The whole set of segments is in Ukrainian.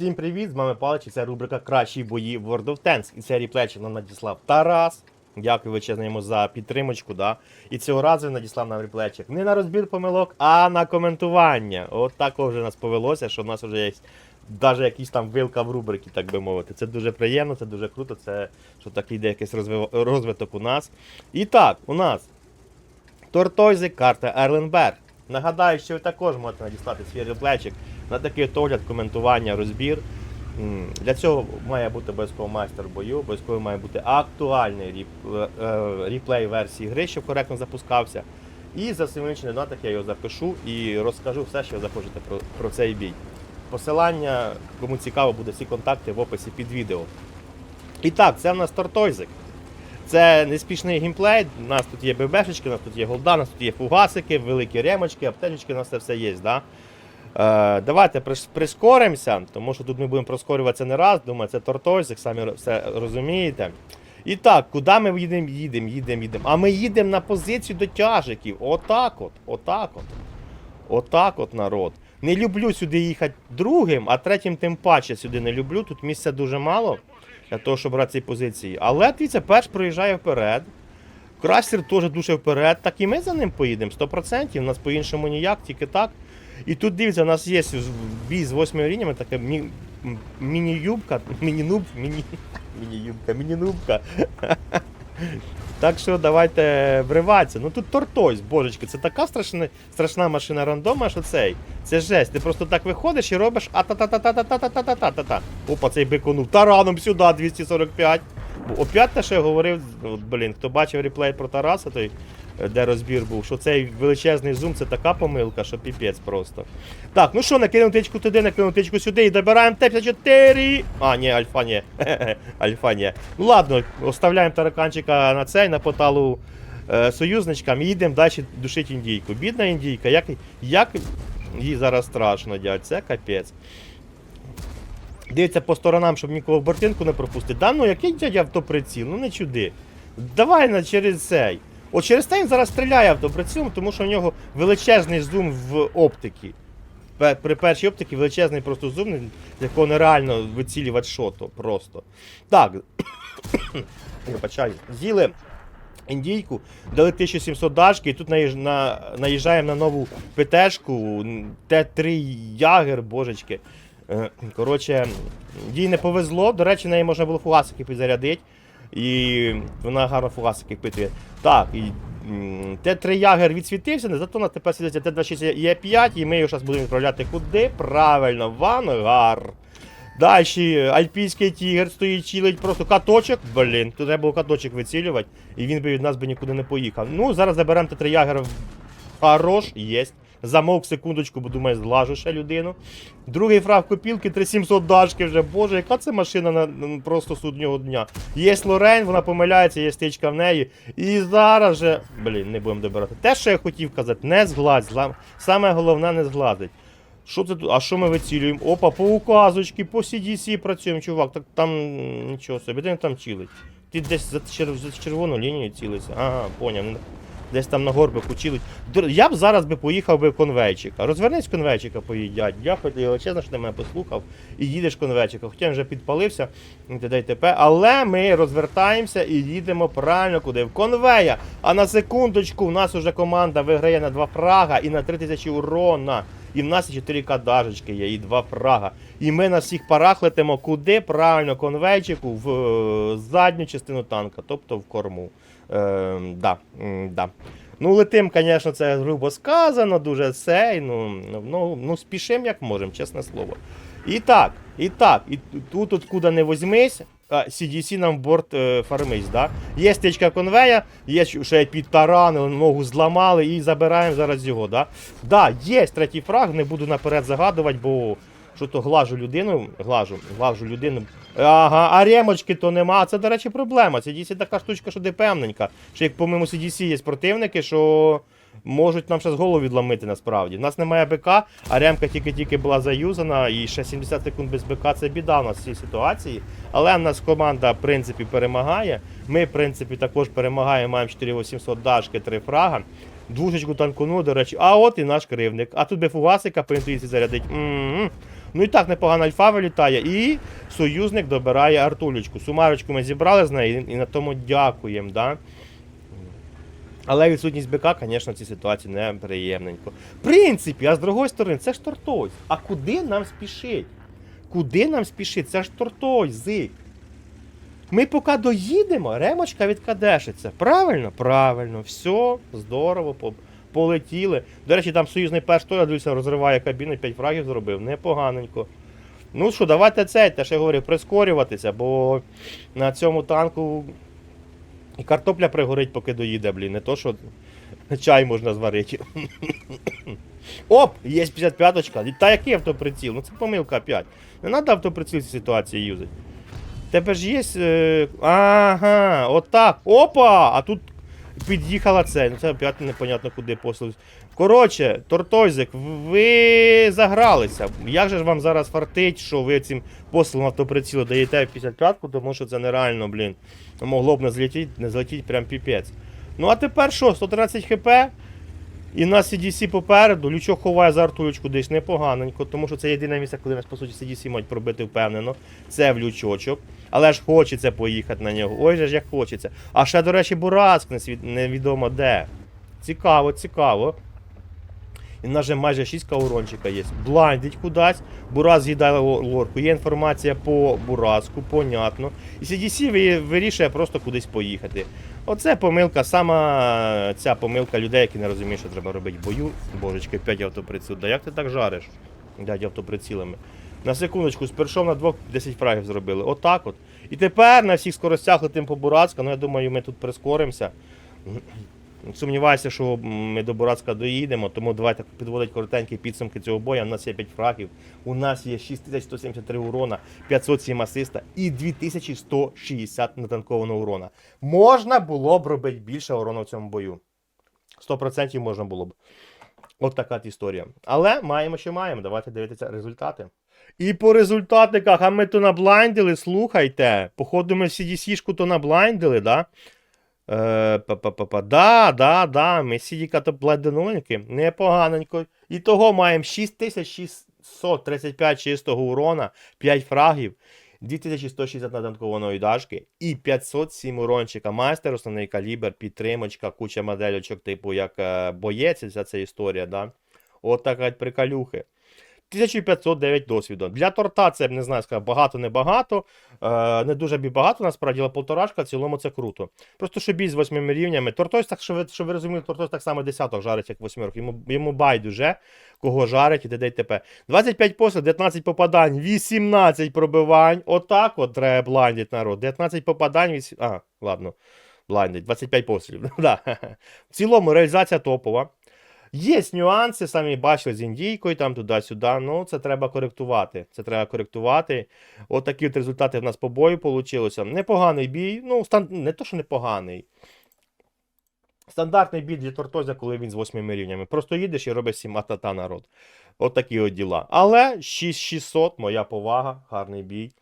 Всім привіт, з вами Палич, і це рубрика Кращі бої в World of Tanks. І це ріплечик нам надіслав Тарас. Дякую величезно йому за підтримочку. Да? І цього разу він надіслав нам ріплечик не на розбір помилок, а на коментування. От так вже нас повелося, що в нас вже є навіть якийсь там вилка в рубрики, так би мовити. Це дуже приємно, це дуже круто, це що такий йде якийсь розвиток у нас. І так, у нас Тортойзи, карта Ерленберг. Нагадаю, що ви також можете надіслати свій реплечик на такий огляд, коментування, розбір. Для цього має бути обов'язково майстер бою, обов'язково має бути актуальний ріп, е, ріплей версії гри, щоб коректно запускався. І за символічний донаток я його запишу і розкажу все, що ви захочете про, про цей бій. Посилання, кому цікаво, буде всі контакти в описі під відео. І так, це в нас Тортойзик. Це неспішний геймплей. У нас тут є ББшечки, у нас тут є голда, у нас тут є фугасики, великі ремочки, аптечечки, у нас це все є. Да? Е, давайте прискоримося, тому що тут ми будемо проскорюватися не раз. Думаю, це Тортойзик, самі все розумієте. І так, куди ми їдемо, їдемо, їдемо, їдемо. А ми їдемо на позицію до тяжиків. Отак от, отак от. Отак от народ. Не люблю сюди їхати другим, а третім тим паче сюди не люблю. Тут місця дуже мало для того, щоб брати ці позиції. Але дивіться, перш проїжджає вперед. Крастер теж дуже вперед. Так і ми за ним поїдемо 100%. У нас по-іншому ніяк, тільки так. І тут дивіться, у нас є бій з восьми рівнями, така мі- міні-юбка, міні-нуб, міні... міні-юбка, міні-нубка. Так що давайте вриватися. Ну тут тортойсь, божечки, це така страшна, страшна машина рандома, що цей. Це жесть. Ти просто так виходиш і робиш а та та та та та та та та та та та та Опа, цей биконув. Тараном сюди 245. Опять те, що я говорив, блін, хто бачив реплей про Тараса, той, де розбір був, що цей величезний зум це така помилка, що піпець просто. Так, ну що, накинув тичку туди, накинув тичку сюди і добираємо Т-54. А, ні, альфа ні. альфа ні. Ну ладно, оставляємо тараканчика на цей, на поталу е, союзничкам і їдемо далі душити індійку. Бідна індійка, як, як їй зараз страшно, дядь, це капець. Дивиться по сторонам, щоб нікого в бортинку не пропустити. Да ну який дядя автоприціл, ну не чуди. Давай на через цей. От через це він зараз стріляє автоприцілом, тому що у нього величезний зум в оптиці. При першій оптиці величезний просто зум, якого нереально вицілювати шото просто. Так. З'їли індійку, дали 1700 дашки, і тут наїжджаємо на нову ПТшку, Т3 Ягер, божечки. Е, Коротше, їй не повезло. До речі, неї можна було фугасики підзарядити. І вона гарно фугасики питає. Так, і м, Т3 Ягер відсвітився, не зато у нас тепер сидиться Т26 є 5 і ми його зараз будемо відправляти куди? Правильно, в ангар. Далі альпійський тігр стоїть, чилить просто каточок. Блін, тут треба було каточок вицілювати, і він би від нас би нікуди не поїхав. Ну, зараз заберемо Т3 Ягер Хорош, єсть. Замовк секундочку, бо думаю, злажу ще людину. Другий фраг копілки, 3700 дашки вже. Боже, яка це машина на, просто суднього дня. Є Лорен, вона помиляється, є стичка в неї. І зараз же. Блін, не будемо добирати. Те, що я хотів казати, не згладь. Саме головне не згладить. Що це тут? А що ми вицілюємо? Опа, по указочки, по CDC працюємо, чувак. Так там нічого собі, де він там цілить? Ти десь за, чер- за червону лінію цілиться. Ага, поняв. Ну, Десь там на горбику чилить. Я б зараз би поїхав би в конвейчика. Розвернись конвейчика, поїдять. Дякую тобі величезно, що ти мене послухав. І їдеш конвейчика. Хоча він вже підпалився, і т.п. Але ми розвертаємося і їдемо правильно куди? В конвея. А на секундочку, в нас уже команда виграє на два фрага і на 3000 урона. І в нас і 4 кадажечки є, і два фрага. І ми на всіх парах летимо куди? Правильно, конвейчику в е, задню частину танка, тобто в корму. Е, да, да. Ну, летим, звісно, це грубо сказано, дуже сей. Ну, ну, ну спішим як можемо, чесне слово. І так, і так, і тут, откуда не возьмись, CDC нам в борт е, фармись, да? Є стичка конвея, є ще підтаранили, ногу зламали і забираємо зараз його, да? Да, є третій фраг, не буду наперед загадувати, бо що то глажу людину, глажу, глажу людину. Ага, а ремочки то нема. Це, до речі, проблема. CDC така штучка, що де певненька. Що як помимо CDC є противники, що можуть нам ще з голову відламити насправді. У нас немає БК, а ремка тільки-тільки була заюзана, і ще 70 секунд без БК це біда у нас в цій ситуації. Але в нас команда, в принципі, перемагає. Ми, в принципі, також перемагаємо, маємо 4800 дашки, 3 фрага. Двушечку танкуну, до речі, а от і наш кривник. А тут би фугасика по інтуїції зарядить. М-м-м. Ну і так непогана альфа вилітає, і союзник добирає артулечку. Сумарочку ми зібрали з неї і на тому дякуємо. Да? Але відсутність БК, звісно, в цій ситуації неприємненько. В принципі, а з другої сторони, це ж тортось. А куди нам спішить? Куди нам спішить? Це ж тортось, зик. Ми поки доїдемо, ремочка відкадешиться. Правильно? Правильно, все, здорово, полетіли. До речі, там союзний перш той, дивлюся, розриває кабіну, 5 фрагів зробив. Непоганенько. Ну що, давайте цей, теж я говорю, прискорюватися, бо на цьому танку і картопля пригорить, поки доїде, блін. Не то, що чай можна зварити. Оп! Є 55-очка. Та який автоприціл? Ну це помилка опять. Не треба автоприціл в цій ситуації юзати. Тебе ж є. Е... Ага, отак. Опа! А тут під'їхала це. Ну це опять непонятно куди послуг. Коротше, Тортойзик, ви загралися. Як же ж вам зараз фартить, що ви цим послугом автоприцілу даєте в 55-ку, тому що це нереально, блін. Могло б не злетіти, не злетіти прям піпець. Ну а тепер що, 113 хп? І на CDC попереду, лючок ховає за артулечку десь непоганенько, тому що це єдине місце, коли нас, по суті, CDC мають пробити впевнено. Це в лючочок. Але ж хочеться поїхати на нього. Ой же ж як хочеться. А ще, до речі, несвід- невідомо де. Цікаво, цікаво. І в нас же майже 6 каурончика є. Блайндить кудись, Бураз з'їдає лорку. Є інформація по Буразку, понятно. І CDC ви- вирішує просто кудись поїхати. Оце помилка, сама ця помилка людей, які не розуміють, що треба робити в бою. Божечки, 5 автоприціл. Да як ти так жариш? Дядь автоприцілами. На секундочку, спершов на двох 10 фрагів зробили. Отак от. І тепер на всіх скоростях летим по Бурацька, ну я думаю, ми тут прискоримося. Сумніваюся, що ми до Бурацька доїдемо, тому давайте підводити коротенькі підсумки цього бою. У нас є 5 фрагів, у нас є 6173 урона, 507 асиста і 2160 натанкованого урона. Можна було б робити більше урону в цьому бою. 100% можна було б. От така історія. Але маємо, що маємо. Давайте дивитися результати. І по результатиках, а ми то наблайндили, слухайте. Походу, ми CDC-шку то наблайндили, да? Е. Да, да, да, ми сідіка то платиноньки. Непоганенько. І того маємо 6635 чистого урона, 5 фрагів, 2160 натанкованої дашки і 507 урончика. Майстер, основний калібр, підтримочка, куча модельочок, типу як е, боєць, вся ця історія, да? От така приколюхи. 1509 досвіду. Для торта це, не знаю, сказав, багато, не багато. Е, не дуже багато, насправді, але полторашка, в цілому це круто. Просто що бій з восьмими рівнями. Тортось, так, що ви, що ви розуміли, Тортось так само десяток жарить, як восьмерок. Йому, йому байдуже, кого жарить і т.д. і т.п. 25 пострілів, 19 попадань, 18 пробивань. Отак от треба блайндить народ. 19 попадань, 8... А, ладно. Блайндить, 25 пострілів. В цілому реалізація топова. Є нюанси, самі бачили з індійкою, там туди-сюди. Ну, це треба коректувати. Це треба коректувати. От от результати в нас по бою вийшло. Непоганий бій. Ну, стан... не то, що непоганий. Стандартний бій для Тортозя, коли він з восьмими рівнями. Просто їдеш і робиш сім атата народ. От от діла. Але 6600, моя повага, гарний бій.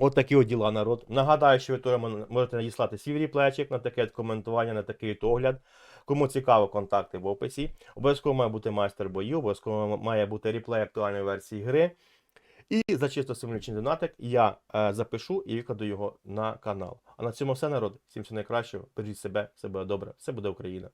От такі от діла, народ. Нагадаю, що ви теж можете надіслати свій реплечик на таке коментування, на такий огляд. Кому цікаво, контакти в описі. Обов'язково має бути майстер бою, обов'язково має бути реплей актуальної версії гри. І за чисто символічний донатик я е, запишу і викладу його на канал. А на цьому все, народ. Всім всього найкращого. Бережіть себе, все буде добре, все буде Україна.